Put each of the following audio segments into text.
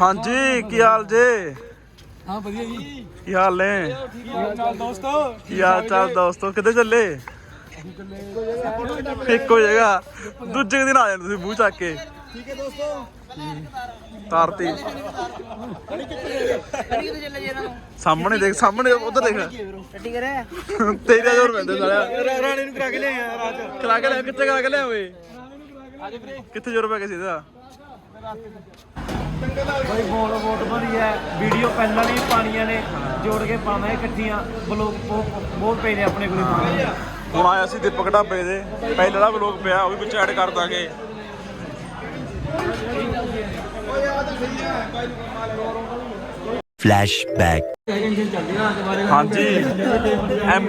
ਹਾਂਜੀ ਕੀ ਹਾਲ ਜੇ? ਹਾਂ ਵਧੀਆ ਜੀ। ਕੀ ਹਾਲ ਨੇ? ਚੱਲ ਦੋਸਤੋ ਕੀ ਹਾਲ ਚਾਲ ਦੋਸਤੋ? ਕਿੱਥੇ ਚੱਲੇ? ਇੱਕੋ ਜਗ੍ਹਾ। ਦੂਜੇ ਦਿਨ ਆ ਜਾਂਦੇ ਤੁਸੀਂ ਮੂੰਹ ਚੱਕ ਕੇ। ਠੀਕ ਹੈ ਦੋਸਤੋ। ਤਾਰਤੀ। ਸਾਹਮਣੇ ਦੇਖ ਸਾਹਮਣੇ ਉਧਰ ਦੇਖ। ਟੱਟੀ ਕਰੇ ਤੇਰੇ ਜੋਰ ਪੈਂਦੇ ਸਾਲਿਆ। ਰਾਣੇ ਨੂੰ ਕਰਾ ਕੇ ਲਿਆ ਰਾਜ ਕਰਾ ਕੇ ਲਿਆ ਕਿੱਥੇ ਕਰਾ ਕੇ ਲਿਆ ਓਏ? ਕਿੱਥੇ ਜੋਰ ਪੈ ਗਿਆ ਸੀ ਇਹਦਾ ਬਈ ਵੋਟ ਭਰੀ ਹੈ। ਵੀਡੀਓ ਪਹਿਲਾਂ ਨਹੀਂ ਪਾਣੀਆਂ ਨੇ ਜੋੜ ਕੇ ਪਾਵਾਂ ਇਕੱਠੀਆਂ। ਬਲੋਗ ਬਹੁਤ ਪਏ ਨੇ ਆਪਣੇ ਕੋਲ ਹੁਣ ਆਇਆ ਸੀ ਦੀਪਕ ਢਾਬੇ ਦੇ। ਪਹਿਲੇ ਵਾਲਾ ਵਲੋਗ ਪਿਆ ਉਹ ਵੀ ਵਿੱਚ ਐਡ ਕਰ ਦਾਂਗੇ। Flashback. ਹਾਂਜੀ। ਐਮ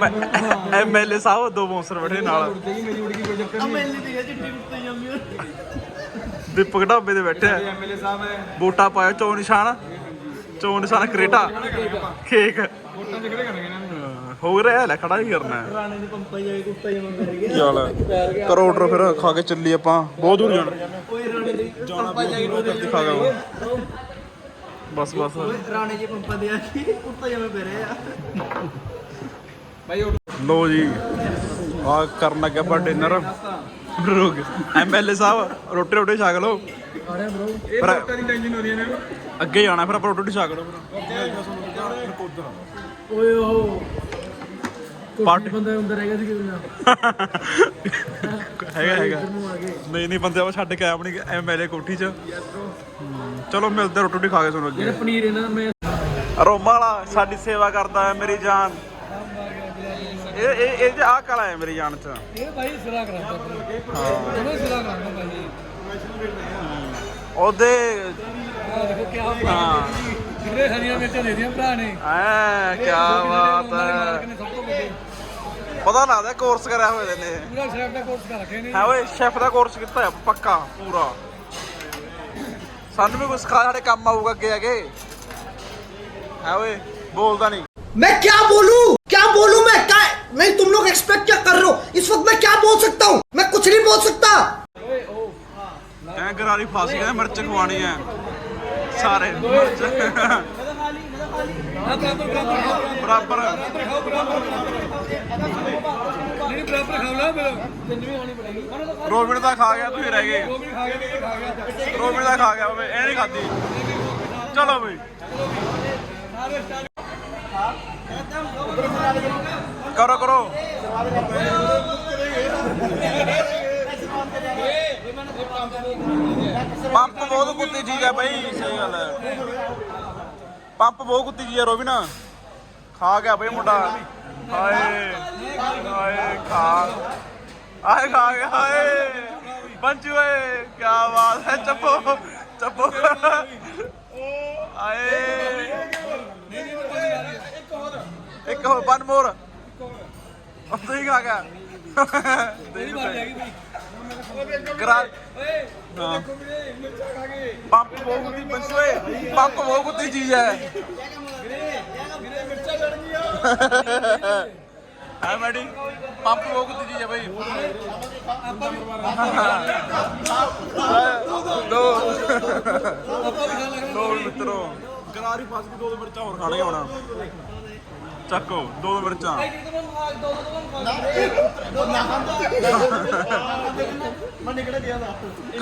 ਐਮਐਲਏ ਸਾਹਿਬ ਦੋ ਬੌਂਸਰ ਬੈਠੇ ਨਾਲ। ਦੀਪਕ ਢਾਬੇ ਦੇ ਬੈਠੇ ਐਮਐਲਏ ਸਾਹਿਬ ਵੋਟਾਂ ਪਾਇਓ ਚੋ ਨਿਸ਼ਾਨ। ਚੋ ਨਿਸ਼ਾਨ ਕਰੇਟਾ। ਕੇਕ। ਵੋਟਾਂ ਕਿਹੜੇ ਕਰਨਗੇ ਹਾਂ, ਰਿਹਾ ਲੈ ਖੜਾ ਹੀ ਕਰਨਾ ਹੈ। ਰਾਣੇ ਦੇ ਪੰਪਾ ਜਾਏ ਕੁੱਤਾ ਜਮਾ ਕਰ ਗਿਆ ਚੱਲ ਕਰੋ ਆਰਡਰ ਫਿਰ ਖਾ ਕੇ ਚੱਲੀ ਆਪਾਂ। ਬਹੁਤ ਦੂਰ ਜਾਣਾ। ਓਏ ਰਾਣੇ ਦੇ ਜਾਣਾ ਬਹੁਤ ਦੂਰ ਜਲਦੀ ਖਾ ਗਿਆ ਬਸ ਬਸ। ਰਾਣੇ ਜੀ ਪੰਪਾ ਦੇ ਆ ਕੇ ਕੁੱਤਾ ਜਮਾ ਪੈ ਰਿਹਾ ਬਾਈ ਲੋ ਜੀ ਆ ਕਰਨ ਲੱਗੇ ਆਪਾਂ ਡਿਨਰ ਰੋਗ ਐਮਐਲਏ ਸਾਹਿਬ ਰੋਟੀ ਰੋਟੀ ਛਕ ਲਓ। ਇਹ ਪਰ- ਵੋਟਾਂ ਦੀ ਟੈਨਸ਼ਨ ਹੋ ਰਹੀ ਹੈ ਇਹਨਾਂ ਨੂੰ। ਅੱਗੇ ਜਾਣਾ ਫਿਰ ਆਪਾਂ ਰੋਟੀ ਰੋਟੀ ਛਕ ਲਓ। ਓਏ ਉਹ ਪਾਰਟੀ ਬੰਦਾ ਅੰਦਰ ਹੈਗਾ ਸੀ ਕਿਵੇਂ ਹੈਗਾ ਹੈਗਾ। ਨਹੀਂ ਨਹੀਂ ਬੰਦੇ ਆਪਾਂ ਛੱਡ ਕੇ ਆਏ ਆਪਣੀ ਐਮਐਲਏ ਕੋਠੀ 'ਚ। ਚਲੋ ਮਿਲਦੇ ਰੋਟੀ ਰੋਟੀ ਖਾ ਕੇ ਸੁਣੋ ਅੱਗੇ। ਪਨੀਰ ਇਹਨਾਂ ਦਾ ਮੈਂ ਰੋਮਾ ਵਾਲਾ ਸਾਡੀ ਸੇਵਾ ਕਰਦਾ ਹੈ ਮੇਰੀ ਜਾਨ। ਇਹ ਇਹ ਇਹ ਆ ਕਲਾ ਹੈ ਮੇਰੀ ਜਾਨ 'ਚ। ਇਹ ਭਾਈ ਸਿਰਾ ਕਰਾਂਦਾ ਹਾਂ। ਉਹਨੇ ਸਿਰਾ ਕਰਾਂਦਾ ਭਾਈ। ਉਹਦੇ ਦੇਖੋ ਕੀ ਹਾਂ। ਕਿੰਨੇ ਹਰੀਆਂ ਮਿਰਚਾਂ ਦੇ ਦੀਆਂ ਭਰਾ ਨੇ। ਐ ਕੀ ਬਾਤ ਹੈ। ਪਤਾ ਲੱਗਦਾ ਕੋਰਸ ਕਰਿਆ ਹੋਏ ਨੇ ਪੂਰਾ ਸ਼ੈਫ ਦਾ ਕੋਰਸ ਕਰ ਰੱਖੇ ਨੇ ਹੈ ਓਏ ਸ਼ੈਫ ਦਾ ਕੋਰਸ ਕੀਤਾ ਹੈ ਪੱਕਾ ਪੂਰਾ ਸਾਨੂੰ ਵੀ ਕੁਝ ਸਿਖਾ ਸਾਡੇ ਕੰਮ ਆਊਗਾ ਅੱਗੇ ਅੱਗੇ ਹੈ ਓਏ ਬੋਲਦਾ ਨਹੀਂ मैं क्या बोलूं क्या बोलूं मैं क्या मैं तुम लोग एक्सपेक्ट क्या कर रहे हो इस वक्त मैं क्या बोल सकता हूं मैं कुछ नहीं बोल सकता ਐ ਗਰਾਰੀ ਫਸ ਗਿਆ ਮਿਰਚ ਖਵਾਣੀ ਐ ਸਾਰੇ ਮਿਰਚ ਆ ਬਰਾਬਰ ਬਰਾਬਰ ਬਰਾਬਰ ਨਹੀਂ ਬਰਾਬਰ ਰੋਬਿਨ ਦਾ ਖਾ ਗਿਆ ਤੁਸੀਂ ਰਹਿ ਗਏ। ਰੋਬਿਨ ਦਾ ਖਾ ਗਿਆ। ਓਏ ਇਹ ਨਹੀਂ ਖਾਦੀ ਚਲੋ ਬਈ। ਕਰੋ ਕਰੋ। ਪੰਪ ਬਹੁਤ ਕੁੱਤੀ ਚੀਜ਼ ਹੈ ਬਈ ਸਹੀ ਗੱਲ ਹੈ। ਪੰਪ ਬਹੁਤ ਕੁੱਤੀ ਚੀਜ਼ ਹੈ ਰੋਬਿਨ। ਖਾ ਗਿਆ ਬਈ ਮੁੰਡਾ। ਹਾਏ ਹਾਏ ਖਾ ਆਏ ਖਾ ਗਿਆ ਹਾਏ। ਬੰਚੂ ਓਏ ਕੀ ਬਾਤ ਹੈ ਚੱਪੋ ਚੱਪੋ। ਆਏ ਇੱਕ ਹੋਰ ਵਨ ਮੋਰ ਉੱਥੇ ਹੀ ਖਾ ਗਿਆ। ਮੇਰੀ ਵਾਰੀ ਆ ਗਈ ਬਈ। ਕਰਾ ਹਾਂ। ਪੰਪ ਬਹੁਤ ਕੁੱਤੀ ਬੰਚੂ ਓਏ ਪੰਪ ਬਹੁਤ ਕੁੱਤੀ ਚੀਜ਼ ਹੈ। ਹੈ ਮੈਡੀ ਪੰਪ ਬਹੁਤ ਕੁੱਤੀ ਬਈ। ਦੋ। ਦੋ ਮਿੱਤਰੋ। ਗਰਾਰੀ ਫਸ ਕੇ ਦੋ ਦੋ ਮਿਰਚਾਂ ਹੋਰ ਖਾਣਗੇ ਹੁਣ। ਚੱਕੋ ਦੋ ਦੋ ਮਿਰਚਾਂ।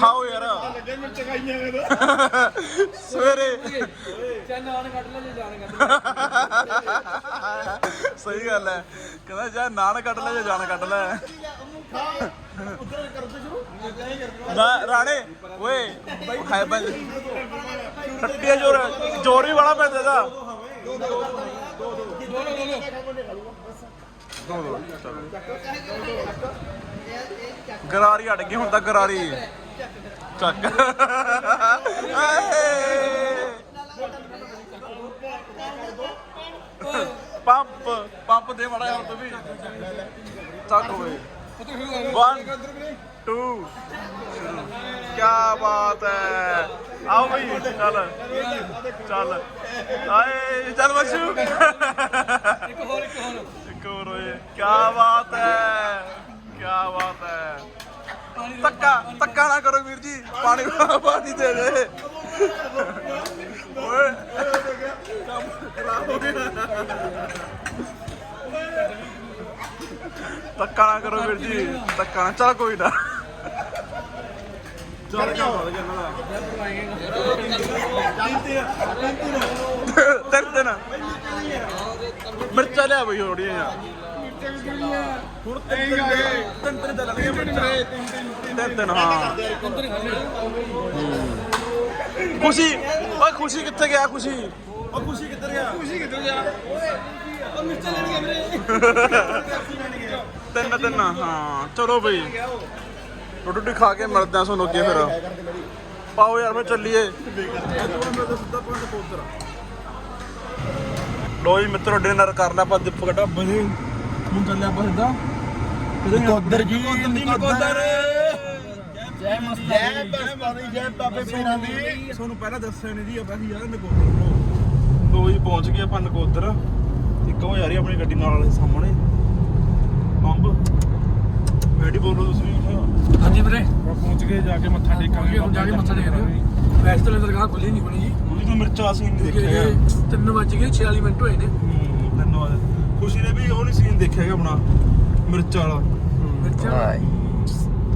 ਖਾਓ ਯਾਰ। ਸਵੇਰੇ। ਚੱਲ ਨਾਨ ਕੱਢ ਲੈ ਜੇ ਜਾਣ ਕੱਢ ਸਹੀ ਗੱਲ ਹੈ। ਕਹਿੰਦਾ ਜਾ ਨਾਨ ਕੱਢ ਲੈ ਜਾਂ ਜਾਨ ਕੱਢ ਲੈ। ਨਾ ਰਾਣੇ, ਓਏ ਖਾਏ ਬੰਦ ਟੱਟੀਆ ਜੋਰ ਜੋਰ ਵੀ ਬੜਾ ਪੈਂਦਾ ਦਾ ਦੋ ਦੋ ਚਲੋ ਗਰਾਰੀ ਅੜ ਗਈ, ਹੁਣ ਤਾਂ ਗਰਾਰੀ। ਚੱਕ। ਆਏ ਪੰਪ ਪੰਪ ਦੇ ਮੜਾ ਯਾਰ ਤੂੰ ਵੀ। ਚੱਕ ਓਏ 1 2 ਕੀ ਬਾਤ ਹੈ। ਆਓ ਬਈ ਚੱਲ। ਚੱਲ। ਆਏ ਚੱਲ ਬੱਚੂ ਇੱਕ ਹੋਰ ਇੱਕ ਹੋਰ। ਇੱਕ ਹੋਰ ਓਏ ਕੀ ਬਾਤ ਹੈ। ਕੀ ਬਾਤ ਹੈ। ਧੱਕਾ ਧੱਕਾ ਨਾ ਕਰੋ ਵੀਰ ਜੀ। ਪਾਣੀ ਪਾਣੀ ਦੇ ਦੇ। ਓਏ। ਕੰਮ ਖਰਾਬ ਹੋ ਗਿਆ। ਧੱਕਾ ਨਾ ਕਰੋ ਵੀਰ ਜੀ ਧੱਕਾ ਨਾ ਚੱਲ ਕੋਈ ਨਾ। ਚੱਲ ਕੰਮ ਹੋ ਗਿਆ ਨਾ ਤਿੰਨ ਤਿੰਨ ਮਿਰਚਾਂ ਲਿਆ ਬਈ ਥੋੜੀਆਂ ਹੁਣ ਤਿੰਨ ਤਿੰਨ ਤਿੰਨ ਚੱਲਣਗੇ ਮਿਰਚਾਂ। ਤਿੰਨ ਤਿੰਨ ਹਾਂ ਖੁਸ਼ੀ ਓਏ ਖੁਸ਼ੀ ਕਿੱਥੇ ਗਿਆ ਖੁਸ਼ੀ? ਓ ਖੁਸ਼ੀ ਕਿੱਧਰ ਗਿਆ? ਖੁਸ਼ੀ ਕਿੱਧਰ ਗਿਆ? ਓ ਮਿਰਚਾਂ ਲੈਣ ਗਿਆ ਵੀਰੇ। ਤਿੰਨ ਤਿੰਨ ਹਾਂ। ਚਲੋ ਬਈ। ਰੋਟੀ ਰੋਟੀ ਖਾ ਕੇ ਮਿਲਦੇ ਆ ਤੁਹਾਨੂੰ ਅੱਗੇ ਫਿਰ। ਪਾਓ ਯਾਰ ਮੈਂ ਚੱਲੀਏ। ਲੋ ਜੀ ਮਿੱਤਰੋ ਡਿਨਰ ਕਰ ਲਿਆ ਆਪਾਂ ਦੀਪਕ ਢਾਬੇ ਦੀ ਹੁਣ ਚੱਲਿਆ ਆਪਾਂ ਸਿੱਧਾ। ਨਕੋਦਰ ਜੀ ਨਕੋਦਰ ਜੈ ਮਸਤਾਨੀ। ਜੈ ਬਾਬੇ ਪੀਰਾਂ ਦੀ। ਤੁਹਾਨੂੰ ਪਹਿਲਾਂ ਦੱਸਿਆ ਨਹੀਂ ਜੀ ਆਪਾਂ ਸੀ ਯਾਰ ਨਕੋਦਰ ਲੋ ਜੀ ਪਹੁੰਚ ਗਏ ਆਪਾਂ ਨਕੋਦਰ। ਇੱਕ ਉਹ ਯਾਰੀ ਆਪਣੀ ਗੱਡੀ ਨਾਲ ਵਾਲੇ ਸਾਹਮਣੇ। ਬੰਬ। ਬੈਠੀ ਬੋਲੋ ਤੁਸੀਂ ਹਾਂਜੀ ਵੀਰੇ। ਆਪਾਂ ਪਹੁੰਚ ਗਏ ਜਾ ਕੇ ਮੱਥਾ ਟੇਕਾਂਗੇ ਹੁਣ ਜਾ ਕੇ ਮੱਥਾ ਟੇਕਦੇ ਹਾਂ। ਵੈਸੇ ਤਾਂ ਦਰਗਾਹ ਖੁੱਲੀ ਨਹੀਂ ਹੋਣੀ ਜੀ। ਉਹਦੀ ਤਾਂ ਮਿਰਚਾ ਅਸੀਂ ਨਹੀਂ ਦੇਖਿਆ। ਇਹ 3 ਵਜ ਗਏ 46 ਮਿੰਟ ਹੋਏ ਨੇ। ਹੂੰ, ਧੰਨਵਾਦ ਖੁਸ਼ੀ ਨੇ ਵੀ ਉਹ ਨਹੀਂ ਸੀਨ ਦੇਖਿਆ ਹੈਗਾ ਆਪਣਾ ਮਿਰਚ ਵਾਲਾ। ਮਿਰਚਾਂ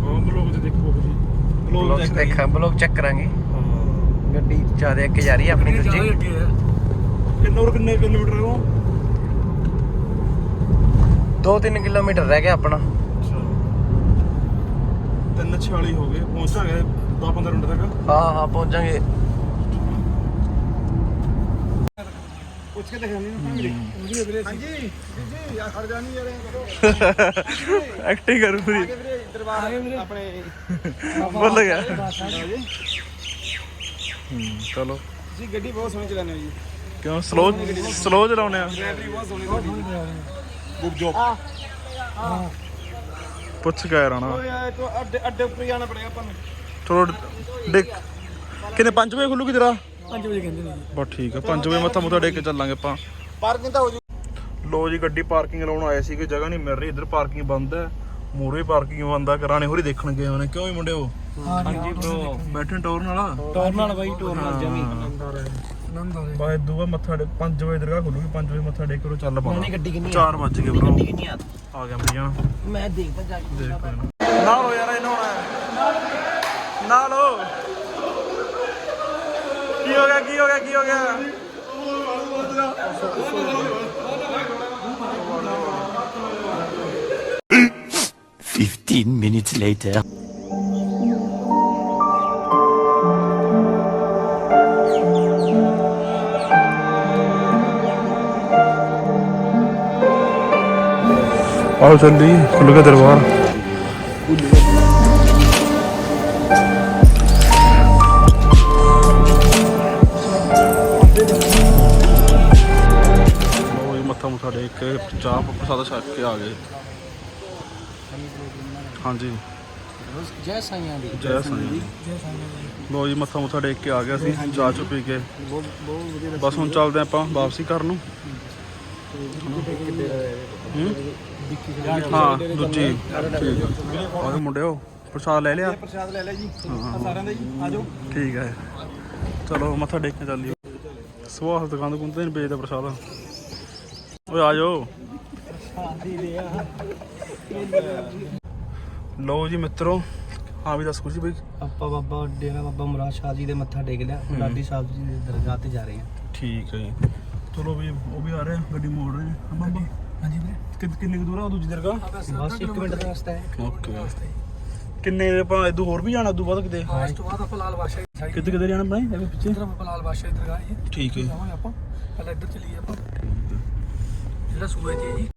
ਉਹ ਬਲੌਗ ਤੇ ਦੇਖੋ ਖੁਸ਼ੀ ਬਲੌਗ ਦੇਖ ਦੇਖਾਂ ਬਲੌਗ ਚੈੱਕ ਕਰਾਂਗੇ। ਹਾਂ। ਗੱਡੀ ਜ਼ਿਆਦਾ ਅੱਗੇ ਜਾ ਰਹੀ ਹੈ ਆਪਣੀ ਦੂਜੀ। ਅੱਗੇ ਹੈ ਕਿੰਨੇ ਹੋਰ ਕਿੰਨੇ ਕਿਲੋਮੀਟਰ ਹੈ ਉਹ? 2-3 ਕਿਲੋਮੀਟਰ ਰਹਿ ਗਿਆ ਆਪਣਾ। ਅੱਛਾ। 340 ਹੋ ਗਏ। ਪਹੁੰਚਾਂਗੇ 10-15 ਮਿੰਟ ਤੱਕ? ਹਾਂ ਹਾਂ ਪਹੁੰਚਾਂਗੇ। ਪੁੱਛ ਕੇ ਦਿਖਾਣੀ ਨਾ ਫੈਮਿਲੀ ਉਹਦੀ ਵੀਰੇ ਹਾਂਜੀ। ਜੀ ਯਾਰ ਖੜ ਜਾਣੀ ਯਾਰ। ਐਕਟਿੰਗ ਕਰੂ ਪੂਰੀ ਦਰਬਾਰ ਆਪਣੇ ਬੋਲ ਗਿਆ ਹੂੰ ਚਲੋ। ਜੀ ਗੱਡੀ ਬਹੁਤ ਸੋਹਣੀ ਚਲਾਉਂਦੇ ਹੋ ਜੀ। ਕਿਉਂ? ਸਲੋ ਸਲੋ ਚਲਾਉਣੇ ਆ। ਗੁੱਡ ਜੋਬ ਪੁੱਛ ਕੇ ਆਇਆ ਰਾਣਾ। ਯਾਰ ਤੋ ਅੱਡੇ ਅੱਡੇ ਉੱਪਰ ਜਾਣਾ ਪੜੇਗਾ ਆਪਾਂ ਨੂੰ ਚਲੋ ਡਿਕ। ਕਿੰਨੇ 5 ਵਜੇ ਖੁੱਲੂਗੀ ਤੇਰਾ? 5 ਵਜੇ ਕਹਿੰਦੇ ਨੇ। ਬਸ ਠੀਕ ਆ 5 ਵਜੇ ਮੱਥਾ ਮੁੱਥਾ ਟੇਕ ਕੇ ਚੱਲਾਂਗੇ ਆਪਾਂ। ਪਾਰਕਿੰਗ ਤਾਂ ਹੋ ਜੂ। ਲੋ ਜੀ ਗੱਡੀ ਪਾਰਕਿੰਗ ਲਾਉਣ ਆਏ ਸੀ ਕਿ ਜਗ੍ਹਾ ਨਹੀਂ ਮਿਲ ਰਹੀ ਇੱਧਰ ਪਾਰਕਿੰਗ ਬੰਦ ਹੈ। ਮੂਰੇ ਪਾਰਕਿੰਗ ਬੰਦ ਆ ਕਰਾਣੇ ਹੋਰੀ ਦੇਖਣ ਗਏ ਹੋਣੇ। ਕਿਉਂ ਹੀ ਮੁੰਡਿਓ? ਹਾਂਜੀ ਬ్రో ਬੈਠੇ ਟੋਰ ਨਾਲ ਟੋਰ ਨਾਲ ਬਾਈ ਟੋਰ ਨਾਲ ਜਮੀ। ਆਨੰਦ ਆ ਬਾਏ ਦੂਆ ਮੱਥਾ ਟੇਕ 5 ਵਜੇ ਦਰਗਾਹ ਖੁੱਲੂਗੀ 5 ਵਜੇ ਮੱਥਾ ਟੇਕ ਕਰੋ ਚੱਲ ਪਾ ਨਹੀਂ, ਗੱਡੀ ਕਿੰਨੀ ਆ? 4 ਵੱਜ ਗਏ ਬ్రో ਕਿੰਨੀ ਆ? ਆ ਗਿਆ ਮਰੀਆਂ ਮੈਂ ਦੇਖਦਾ ਜਾ ਕੇ ਦੇਖ ਕੋਈ ਨਾ। ਨਾ ਲੋ ਯਾਰ ਇਹਨਾਂ ਹੋਣਾ। ਨਾ ਲੋ ਕੀ ਹੋ ਗਿਆ ਕੀ ਹੋ ਗਿਆ ਕੀ ਹੋ ਗਿਆ? Fifteen minutes later. ਆਓ ਚੱਲੀ ਖੁੱਲ ਗਿਆ ਦਰਬਾਰ। ਮੱਥਾ ਮੁੱਥਾ ਟੇਕ ਕੇ ਚਾਹ ਪ੍ਰਸਾਦ ਛੱਕ ਕੇ ਆ ਗਏ। ਹਾਂਜੀ। ਜੈ ਸਾਈਆਂ ਦੀ। ਜੈ ਸਾਈਆਂ ਦੀ। ਲੋ ਜੀ ਮੱਥਾ ਮੁੱਥਾ ਟੇਕ ਕੇ ਆ ਗਿਆ ਸੀ ਚਾਹ ਚੁ ਕੇ। ਬਸ ਹੁਣ ਚੱਲਦੇ ਆਪਾਂ ਵਾਪਸੀ ਘਰ ਨੂੰ। ਹੂੰ? ਹਾਂ ਦੂਜੀ। ਠੀਕ ਆ ਉਹਦੇ ਮੁੰਡਿਓ ਪ੍ਰਸਾਦ ਲੈ ਲਿਆ? ਪ੍ਰਸ਼ਾਦ ਲੈ ਲੈ ਜੀ। ਸਾਰਿਆਂ ਦਾ ਜੀ ਆਜੋ ਠੀਕ ਹੈ ਚਲੋ ਮੱਥਾ ਟੇਕ ਕੇ ਚੱਲੀਏ। ਸਵਾਹ ਦੁਕਾਨ ਦੁਕਾਨ ਤੇ ਨਹੀਂ ਵੇਚਦਾ ਪ੍ਰਸਾਦ। ਓਏ ਆ ਜਾਓ। ਲਓ ਜੀ ਮਿੱਤਰੋ ਹਾਂ ਵੀ ਦੱਸ ਖੁਸ਼ੀ ਬਈ। ਆਪਾਂ ਬਾਬਾ ਡੇਰਾ ਬਾਬਾ ਮੁਰਾਦ ਸ਼ਾਹ ਜੀ ਦੇ ਮੱਥਾ ਟੇਕ ਲਿਆ। ਲਾਡੀ ਸਾਹਿਬ ਜੀ ਦੀ ਦਰਗਾਹ ਤੇ ਜਾ ਰਹੇ ਹਾਂ। ਠੀਕ ਹੈ ਜੀ। ਚਲੋ ਵੀ ਉਹ ਵੀ ਆ ਰਹੇ ਆ, ਗੱਡੀ ਮੋੜ ਰਹੇ ਆ। ਬੰਬਾ ਹਾਂਜੀ। ਵੀਰੇ। ਕਿ ਕਿੰਨੇ ਕੁ ਦੂਰ ਆ ਉਹ ਦੂਜੀ ਦਰਗਾਹ? ਬਸ 1 ਮਿੰਟ ਦਾ ਰਸਤਾ ਹੈ। ਓਕੇ। ਕਿੰਨੇ ਆਪਾਂ ਇਦੋਂ ਹੋਰ ਵੀ ਜਾਣਾ ਇਦੋਂ ਬਾਅਦ ਕਿਤੇ? ਹਾਂ ਇਸ ਤੋਂ ਬਾਅਦ ਆਪਾਂ ਲਾਲ ਬਾਦਸ਼ਾਹ ਦੀ ਸਾਈਡ ਕਿੱਥੇ ਕਿੱਥੇ ਜਾਣਾ ਭਾਈ? ਇਹ ਪਿੱਛੇ? ਇਧਰ ਆਪਾਂ ਲਾਲ ਬਾਦਸ਼ਾਹ ਦੀ ਦਰਗਾਹ ਹੈ। ਠੀਕ ਹੈ ਜਾਵਾਂਗੇ ਆਪਾਂ। ਪਹਿਲਾਂ ਇੱਧਰ ਚੱਲੀਏ ਆਪਾਂ। ਜਿਹੜਾ ਸੂਏ ਜੀ।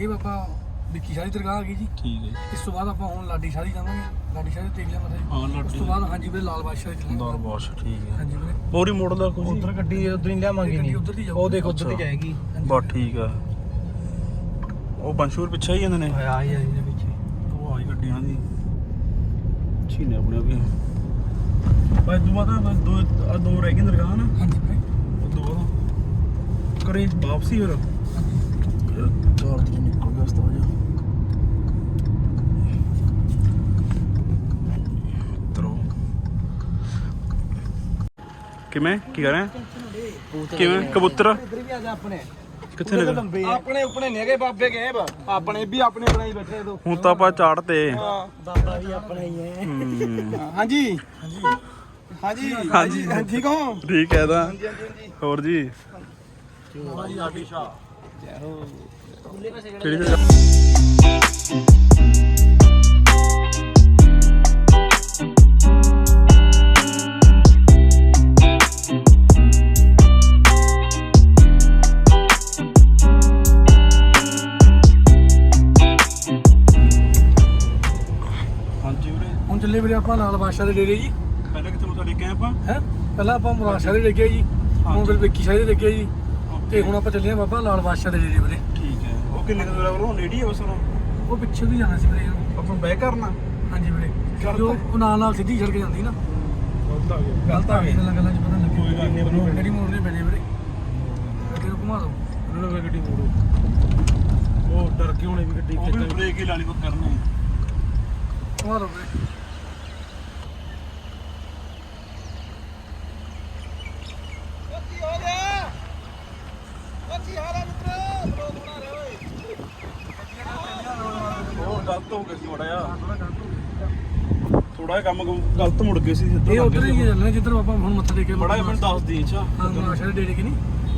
ਇਹ ਬਾਬਾ ਵਿੱਕੀ ਸ਼ਾਹੀ ਦਰਗਾਹ ਆ ਗਈ ਜੀ। ਠੀਕ ਹੈ ਇਸ ਤੋਂ ਬਾਅਦ ਆਪਾਂ ਹੁਣ ਲਾਡੀ ਸ਼ਾਹੀ ਜਾਵਾਂਗੇ। ਲਾਡੀ ਸ਼ਾਹੀ ਦੇਖ ਲਿਆ ਮਤਲਬ ਹਾਂ ਉਸ ਲੱਡੀ ਤੋਂ ਬਾਅਦ ਹਾਂਜੀ ਵੀਰੇ ਲਾਲ ਬਾਦਸ਼ਾਹ ਦੇ ਦਰ ਚੱਲਾਂਗੇ ਬਾਸ਼ ਠੀਕ ਹੈ। ਹਾਂਜੀ ਵੀਰੇ। ਮੋਰੀ ਮੋੜ ਦਾ ਕੁਝ ਉਧਰ ਗੱਡੀ ਉਧਰ ਹੀ ਲਿਆਵਾਂਗੇ ਗੱਡੀ ਨਹੀਂ। ਉੱਧਰ ਦੀ ਜਾਊ ਉਹ ਦੇਖ ਉਧਰ ਅੱਛਾ। ਦੀ ਜਾਏਗੀ ਬਸ ਠੀਕ ਆ। ਉਹ ਬੰਸ਼ੂਰ ਪਿੱਛੇ ਹੀ ਜਾਂਦੇ ਨੇ? ਆ ਆ ਇਹਦੇ ਵਿੱਚ ਉਹ ਆਈ ਗੱਡੀਆਂ ਦੀ। ਛੀਨੇ ਆਪਣੇ ਵੀ ਭਾਈ ਦੁਆ ਤਾਂ ਦੋ ਆਹ ਦੋ ਰਹਿ ਗਏ ਦਰਗਾਹ ਨਾ ਹਾਂਜੀ ਵੀਰੇ। ਉਹ ਦੋ ਬਾਅਦ ਕਰੇ ਵਾਪਸੀ ਫਿਰ ਚਾਰ ਦਿਨ ਨਿਕਲ ਗਿਆ ਉਸਤਾਦ ਜੀ ਤਰੋ ਕਿਵੇਂ? ਕੀ ਕਰ ਰਹੇ ਕਿਵੇਂ? ਕਬੂਤਰ? ਇੱਧਰ ਵੀ ਆ ਜਾ ਆਪਣੇ ਕਿੱਥੇ ਨੇ ਆਪਣੇ ਆਪਣੇ ਨੇਗੇ ਬਾਬੇ ਗਏ ਆਪਣੇ ਵੀ ਆਪਣੇ ਬਣਾਈ ਬੈਠੇ ਦੋ। ਹੁਣ ਤਾਂ ਆਪਾਂ ਚਾੜ ਤੇ ਬਾਬਾ ਵੀ ਆਪਣਾ ਹੀ ਹੈ। ਹੂੰ। ਹਾਂਜੀ। ਹਾਂਜੀ। ਹਾਂਜੀ। ਠੀਕ ਹੋ? ਠੀਕ ਹੈ ਤਾਂ। ਹੋਰ ਜੀ? ਕਿਹੜੀ ਜਗ੍ਹਾ ਹਾਂਜੀ ਵੀਰੇ ਹੁਣ ਚੱਲੇ ਵੀਰੇ ਆਪਾਂ ਲਾਲ ਬਾਦਸ਼ਾਹ ਦੇ ਡੇਰੇ ਜੀ। ਪਹਿਲਾਂ ਹੈ? ਪਹਿਲਾਂ ਆਪਾਂ ਮੁਰਾਦ ਸ਼ਾਹ ਦੇ ਡੇਗੇ ਜੀ। ਹੁਣ ਫਿਰ ਵਿੱਕੀ ਸ਼ਾਹੀ ਦੇ ਡੇਗੇ ਜੀ। ਤੇ ਹੁਣ ਆਪਾਂ ਚੱਲੇ ਆ ਬਾਬਾ ਲਾਲ ਬਾਦਸ਼ਾਹ ਦੇ ਡੇਰੇ ਵੀਰੇ। ਠੀਕ ਹੈ। ਉਹ ਕਿੰਨੇ ਕੁ ਦੂਰ ਆ ਉਹ ਨੇੜੇ ਹੀ ਆ ਬਸ ਉਹ ਉਹ ਪਿੱਛੇ ਵੀ ਜਾਣਾ ਸੀ ਵੀਰੇ। ਆਪਾਂ ਬੈ ਕਰਨਾ। ਹਾਂਜੀ ਵੀਰੇ। ਕਿਉਂਕਿ ਉਹ ਉਹ ਨਾਲ ਨਾਲ ਸਿੱਧੀ ਸੜਕ ਜਾਂਦੀ ਨਾ। ਗਲਤ ਆ ਗਿਆ। ਗਲਤ ਆ ਗਈ ਗੱਲਾਂ ਗੱਲਾਂ ਚ ਪਤਾ ਲੱਗੇ ਕੋਈ ਗੱਲ ਨਹੀਂ। ਗੱਡੀ ਮੋੜਨੀ ਪੈਣੀ ਵੀਰੇ। ਨੂੰ ਘੁਮਾ ਦਿਓ। ਉਹਨਾਂ ਨੂੰ ਗੱਡੀ ਮੋੜੋ। ਉਹ ਡਰ ਕੇ ਹੋਣੇ ਵੀ ਗੱਡੀ ਉਹ ਵੀ ਬ੍ਰੇਕ ਹੀ ਲਾਣੀ ਕੋ ਕਰਨੀ ਘੁਮਾ ਦਿਓ ਵੀਰੇ ਉਹ ਗਲਤ ਹੋ ਗਿਆ ਸੀ ਥੋੜਾ ਜਿਹਾ ਜਿਹਾ ਕੰਮ ਗਲਤ ਮੁੜ ਗਏ ਸੀ ਸਿੱਧਾ ਇਹ ਉਧਰ ਹੀ ਚੱਲਣਾ ਜਿੱਧਰ ਆਪਾਂ ਹੁਣ ਮੱਥਾ ਟੇਕੇ ਬੜਾ ਮੈਨੂੰ ਦੱਸ ਦੀ ਅੱਛਾ। ਹਾਂ ਡੇਰੇ ਕਿ ਨਹੀਂ?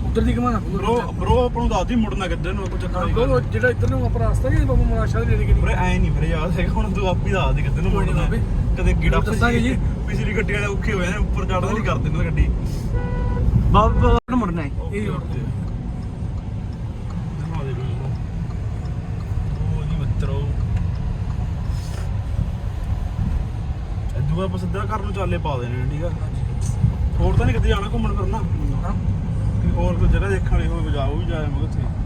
ਉਧਰ ਦੀ ਘੁਮਾਣਾ ਬ్రో ਪੂਰਾ ਬ్రో ਆਪਾਂ ਨੂੰ ਦੱਸ ਦੀ ਮੁੜਨਾ ਕਿੱਧਰ ਨੂੰ ਕੋਈ ਚੱਕਰ ਨਹੀਂ ਜਿਹੜਾ ਇੱਧਰ ਨੂੰ ਆਪਾਂ ਰਸਤਾ ਨਹੀਂ ਬਾਬਾ ਦੇ ਡੇਰੇ ਕਿ ਨਹੀਂ? ਵੀਰੇ ਐ ਨਹੀਂ ਵੀਰੇ ਯਾਦ ਹੈਗਾ ਹੁਣ ਤੂੰ ਆਪ ਹੀ ਦੱਸ ਦੇ ਕਿੱਧਰ ਨੂੰ ਮੁੜਨਾ। ਕਦੇ ਗਿੜਾ ਦੱਸਾਂਗੇ ਜੀ। ਪਿਛਲੀ ਗੱਡੀ ਵਾਲੇ ਔਖੇ ਹੋਏ ਨੇ ਉੱਪਰ ਚੜ੍ਹਦਾ ਨਹੀਂ ਕਰਦੇ ਨੇ ਗੱਡੀ। ਬਾਬਾ ਨੂੰ ਮੁੜਨਾ ਹੈ। ਇਹ ਰੋਡ ਤੇ ਦਿਖਾ ਦੇ ਵੀਰੇ ਉਹ ਜੀ ਮਿੱਤਰੋ ਦੂਆ ਪਸੰਦਾ ਘਰ ਨੂੰ ਚਾਲੇ ਪਾ ਦੇਣੇ ਠੀਕ ਆ? ਹੋਰ ਤਾਂ ਨਹੀਂ ਕਿਤੇ ਜਾਣਾ ਘੁੰਮਣ ਫਿਰਨਾ। ਹਾਂ ਹੋਰ ਕੋਈ ਜਗ੍ਹਾ ਦੇਖਣ ਵਾਲੀ ਹੋਵੇ ਉਹ ਵੀ ਜਾਇਆ ਮੈਂ ਉੱਥੇ।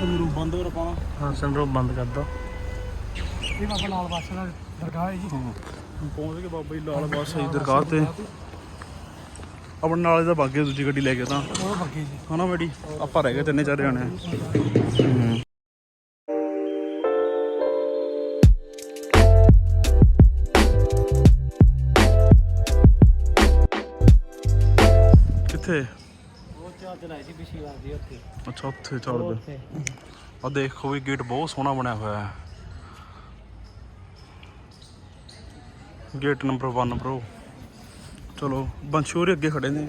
ਰੂਪ ਬੰਦ ਹੋ ਪਾਣਾ ਹਾਂ ਸੰਦਰੂਪ ਬੰਦ ਕਰ ਦੋ। ਇਹ ਬਾਬਾ ਲਾਲ ਬਾਦਸ਼ਾਹ ਦਾ ਦਰਗਾਹ ਹੈ ਜੀ। ਪਹੁੰਚ ਗਏ ਬਾਬਾ ਜੀ ਲਾਲ ਬਾਦ ਸਹੀ ਦਰਗਾਹ ਤੇ। ਆਪਣੇ ਨਾਲ ਦਾ ਬਾਗੇ ਦੂਜੀ ਗੱਡੀ ਲੈ ਕੇ ਤਾਂ। ਉਹ ਬੱਗੇ ਜੀ। ਹਨਾ ਬੇੜੀ ਆਪਾਂ ਰਹਿ ਗਏ ਤਿੰਨੇ ਚਾਰ ਜਾਣੇ। ਉਹ ਚਾਰ ਚਲਾਈ ਸੀ ਪਿਛਲੀ ਵਾਰ ਦੀ ਉੱਥੇ। ਅੱਛਾ ਉੱਥੇ ਚੜ ਗਏ ਉੱਥੇ। ਆ ਦੇਖੋ ਵੀ ਗੇਟ ਬਹੁਤ ਸੋਹਣਾ ਬਣਿਆ ਹੋਇਆ ਹੈ। ਗੇਟ ਨੰਬਰ 1 ਬ్రో ਚਲੋ ਬੰਸ਼ੂਰੀ ਅੱਗੇ ਖੜੇ ਨੇ।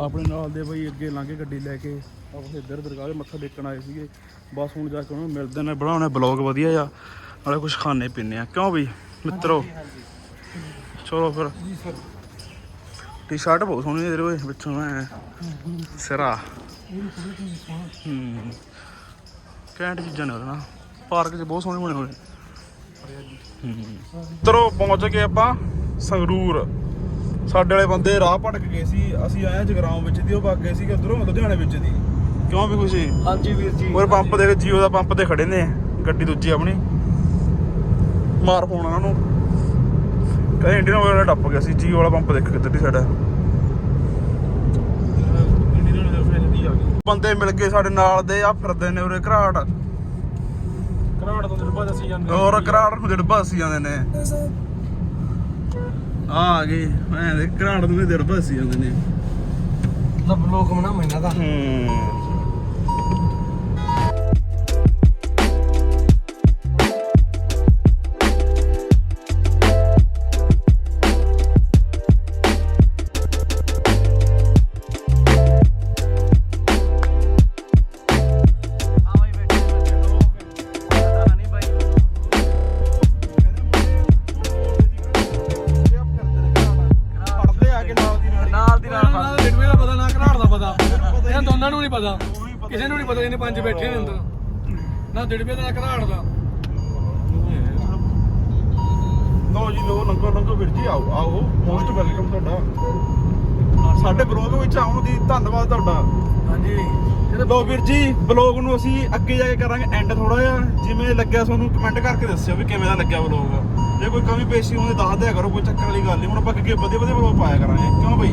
ਆਪਣੇ ਨਾਲ ਦੇ ਬਈ ਅੱਗੇ ਲੰਘੇ ਗੱਡੀ ਲੈ ਕੇ ਆਪਾਂ ਇੱਧਰ ਦਰਗਾਹ 'ਤੇ ਮੱਥਾ ਟੇਕਣ ਆਏ ਸੀਗੇ। ਬਸ ਹੁਣ ਜਾ ਕੇ ਉਹਨਾਂ ਨੂੰ ਮਿਲਦੇ ਨੇ। ਬਣਾਉਣੇ ਬਲੌਗ ਵਧੀਆ ਆ ਨਾਲੇ ਕੁਝ ਖਾਣੇ ਪੀਣੇ ਆ। ਕਿਉਂ ਬਈ? ਮਿੱਤਰੋ। ਚਲੋ ਫਿਰ। ਜੀ ਸਰ। ਟੀ-ਸ਼ਰਟ ਬਹੁਤ ਸੋਹਣੀ ਤੇਰੇ ਓਏ ਵਿੱਚੋਂ ਐ ਸਿਰਾ। ਹੂੰ। ਕੈਂਟ ਚੀਜ਼ਾਂ ਨੇ ਉਹਦੇ ਨਾਲ। ਪਾਰਕ 'ਚ ਬਹੁਤ ਸੋਹਣੇ ਬਣੇ ਹੋਏ। ਤਰੋ ਪਹੁੰਚ ਗਏ ਆਪਾਂ ਸੰਗਰੂਰ। ਸਾਡੇ ਵਾਲੇ ਬੰਦੇ ਰਾਹ ਭਟਕ ਗਏ ਸੀ। ਅਸੀਂ ਆਏ ਜਗਰਾਉਂ ਵਿੱਚ ਦੀ ਉਹ ਵਗ ਗਏ ਸੀ ਉਧਰੋਂ ਲੁਧਿਆਣੇ ਵਿੱਚ ਦੀ। ਕਿਉਂ ਵੀ ਖੁਸ਼ੀ? ਹਾਂਜੀ ਵੀਰ ਜੀ। ਹੋਰ ਪੰਪ ਦੇ ਜੀਓ ਦਾ ਪੰਪ ਤੇ ਖੜੇ ਨੇ। ਗੱਡੀ ਦੂਜੀ ਆਪਣੀ। ਮਾਰ ਫੋਨ ਉਹਨਾਂ। ਨੂੰ ਕਹਿੰਦੇ ਇੰਡੀਅਨ ਆਇਲ ਵਾਲਾ ਟੱਪ ਗਿਆ ਸੀ ਜੀਓ ਵਾਲਾ ਪੰਪ ਦੇਖ ਕਿੱਧਰ ਦੀ ਸਾਡਾ ਬੰਦੇ ਮਿਲ ਗਏ ਸਾਡੇ ਨਾਲ ਦੇ ਆ ਫਿਰਦੇ ਨੇ ਉਰੇ ਘਰਾਟ। ਕਰਾੜ ਤੋਂ ਦਿਲਬਾ ਅਸੀਂ ਜਾਂਦੇ ਹੋਰ ਨੂੰ ਜਾਂਦੇ ਨੇ। ਆ ਆ ਗਏ ਮੈਂ ਦੇ ਘਰਾਟ ਨੂੰ ਡਿੜਬਾ ਸੀ ਜਾਂਦੇ ਨੇ। ਲੱਭ ਲੋਕ ਮਨਾ ਮੈਨਾਂ ਦਾ ਹੂੰ। ਕਿਸੇ ਨੂੰ ਪੰਜ ਬੈਠੇ ਨੇ ਅੰਦਰ। ਨਾ ਡਿਟਵੇ ਦਾ ਨਾ ਘਰਾੜ ਦਾ। ਲੋ ਜੀ ਲੋ ਲੰਗੋ ਲੰਗੋ ਵੀਰ ਜੀ ਆਓ ਆਓ ਮੋਸਟ ਵੈਲਕਮ ਤੁਹਾਡਾ। ਸਾਡੇ ਬਲੌਗ ਵਿੱਚ ਆਉਣ ਦੀ ਧੰਨਵਾਦ ਤੁਹਾਡਾ। ਹਾਂਜੀ। ਲੋ ਵੀਰ ਜੀ ਬਲੌਗ ਨੂੰ ਅਸੀਂ ਅੱਗੇ ਜਾ ਕੇ ਕਰਾਂਗੇ ਐਂਡ ਥੋੜਾ ਜਿਹਾ। ਜਿਵੇਂ ਲੱਗਿਆ ਤੁਹਾਨੂੰ ਕਮੈਂਟ ਕਰਕੇ ਦੱਸਿਓ ਵੀ ਕਿਵੇਂ ਦਾ ਲੱਗਿਆ ਬਲੌਗ। ਜੇ ਕੋਈ ਕਮੀ ਪੇਸ਼ੀ ਹੋਵੇ ਦੱਸ ਦਿਆ ਕਰੋ ਕੋਈ ਚੱਕਰ ਵਾਲੀ ਗੱਲ ਨਹੀਂ ਹੁਣ ਆਪਾਂ ਅੱਗੇ ਵਧੀਆ ਵਧੀਆ ਬਲੌਗ ਪਾਇਆ ਕਰਾਂਗੇ। ਕਿਉਂ ਬਈ?